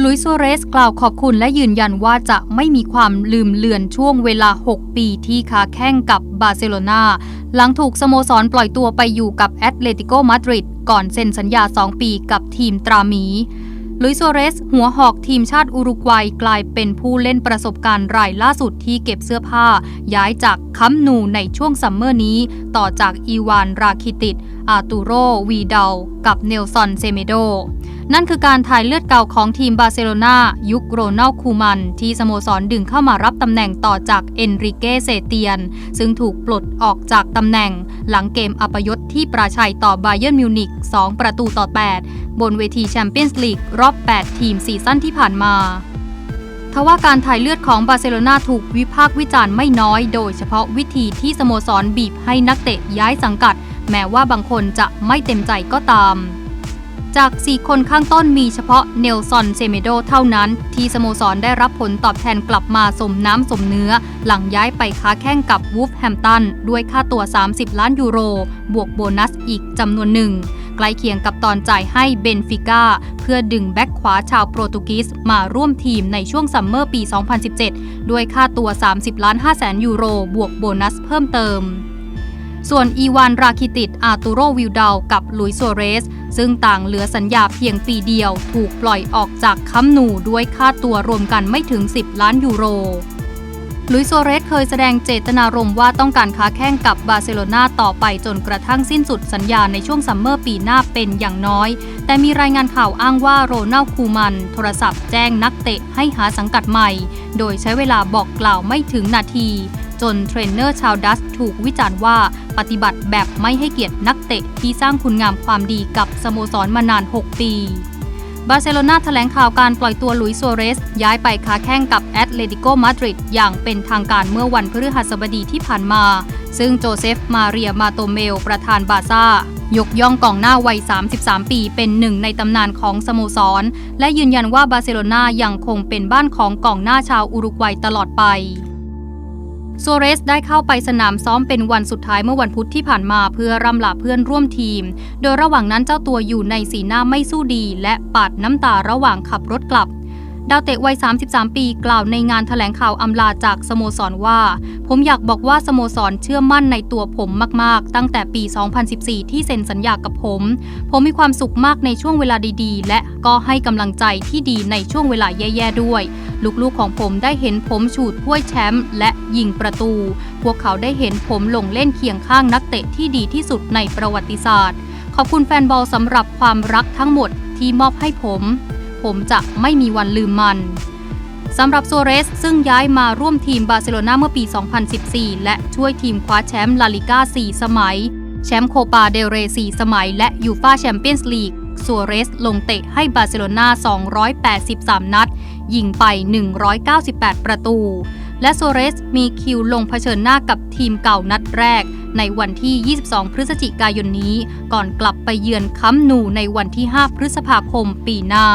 ลุยซัวเรสกล่าวขอบคุณและยืนยันว่าจะไม่มีความลืมเลือนช่วงเวลา 6 ปีที่ค้าแข่งกับบาร์เซโลนาหลังถูกสโมสรปล่อยตัวไปอยู่กับแอตเลติโกมาดริดก่อนเซ็นสัญญา 2 ปีกับทีมตราหมีลุยซัวเรส หัวหอกทีมชาติอุรุกวัยกลายเป็นผู้เล่นประสบการณ์รายล่าสุดที่เก็บเสื้อผ้า ย้ายจากคัมนูในช่วงซัมเมอร์นี้ ต่อจากอีวานราคิติดอาตูโรวีดาลกับเนลซอนเซเมโด นั่นคือการถ่ายเลือดเก่าของทีมบาร์เซโลนายุคโรนัลคูมัน ที่สโมสรดึงเข้ามารับตำแหน่งต่อจากเอนริเกเซเตียน ซึ่งถูกปลดออกจากตำแหน่ง หลังเกมอัปยศที่ปราชัยต่อบาเยิร์นมิวนิก2 ประตูต่อ 8 บนเวทีแชมเปี้ยนส์ลีกรอบ 8 ทีมซีซั่นที่ผ่านมาทว่าการถ่ายเลือดของบาร์เซโลนาถูกวิพากษ์วิจารณ์ไม่น้อย โดยเฉพาะวิธีที่สโมสรบีบให้นักเตะย้ายสังกัด แม้ว่าบางคนจะไม่เต็มใจก็ตาม จาก 4 คนข้างต้นมีเฉพาะเนลซอนเซเมโดเท่านั้น ที่สโมสรได้รับผลตอบแทนกลับมาสมน้ำสมเนื้อ หลังย้ายไปค้าแข่งกับวูฟแฮมตันด้วยค่าตัว 30 ล้านยูโร บวกโบนัสอีกจำนวนหนึ่งใกล้เคียงกับตอนจ่ายให้เบนฟิก้าเพื่อดึงแบ็กขวาชาวโปรตุกีสมาร่วมทีมในช่วงซัมเมอร์ปี 2017 ด้วยค่าตัว 30 ล้าน5แสนยูโร บวกโบนัสเพิ่มเติม ส่วนอีวานราคิติดอาตูโรวิลดาลกับลุยโซเรส ซึ่งต่างเหลือสัญญาเพียงปีเดียว ถูกปล่อยออกจากคัมนูด้วยค่าตัวรวมกันไม่ถึง 10 ล้านยูโรลุยโซเรสเคยแสดงเจตนารมณ์ว่าต้องการค้าแข่งกับบาร์เซโลนาต่อไปจนกระทั่งสิ้นสุดสัญญาในช่วงซัมเมอร์ปีหน้าเป็นอย่างน้อย แต่มีรายงานข่าวอ้างว่าโรนัลคูมัน โทรศัพท์แจ้งนักเตะให้หาสังกัดใหม่ โดยใช้เวลาบอกกล่าวไม่ถึงนาที จนเทรนเนอร์ชาวดัสถูกวิจารณ์ว่าปฏิบัติแบบไม่ให้เกียรตินักเตะที่สร้างคุณงามความดีกับสโมสรมานาน 6 ปี บาร์เซโลนาแถลงข่าวการปล่อยตัวลุยส์ซัวเรส ย้ายไปค้าแข่งกับแอตเลติโกมาดริดอย่างเป็นทางการเมื่อวันพฤหัสบดีที่ผ่านมา ซึ่งโจเซฟมาเรียมาโตเมล ประธานบาซ่ายกย่องกองหน้าวัย 33 ปี เป็นหนึ่งในตำนานของสโมสร และยืนยันว่าบาร์เซโลนายังคงเป็นบ้านของกองหน้าชาวอุรุกวัยตลอดไป โซเรสได้เข้าไปสนามซ้อมเป็นวันสุดท้ายเมื่อวันพุธที่ผ่านมาเพื่อร่ำลาเพื่อนร่วมทีม โดยระหว่างนั้นเจ้าตัวอยู่ในสีหน้าไม่สู้ดี และปาดน้ำตาระหว่างขับรถกลับ ดาวเตะวัย 33 ปีกล่าวในงานถแถลงข่าวอำลาจากสโมสรว่า ผมอยากบอกว่าสโมสรเชื่อมั่นในตัวผมมาก ๆ ตั้งแต่ปี 2014 ที่เซ็นสัญญากับผม ผมมีความสุขมากในช่วงเวลาดีๆ และก็ให้กำลังใจที่ดีในช่วงเวลาแย่ๆด้วย ลูกๆของผมได้เห็นผมฉูดถ้วยแชมป์และยิงประตู พวกเขาได้เห็นผมลงเล่นเคียงข้างนักเตะที่ดีที่สุดในประวัติศาสตร์ ขอบคุณแฟนบอลสำหรับความรักทั้งหมดที่มอบให้ผม ผมจะไม่มีวันลืมมันสำหรับโซเรสซึ่งย้ายมาร่วมทีมบาร์เซโลนาเมื่อปี 2014 และช่วยทีมคว้าแชมป์ลาลิก้า 4 สมัย แชมป์โคปาเดลเร4สมัย และยูฟาแชมเปี้ยนส์ลีกซัวเรสลงเตะให้บาร์เซโลนา283 นัด ยิงไป 198 ประตู และโซเรสมีคิวลงเผชิญหน้ากับทีมเก่านัดแรก ในวันที่ 22 พฤศจิกายนนี้ ก่อนกลับไปเยือนคัมนูในวันที่ 5 พฤษภาคมปีหน้า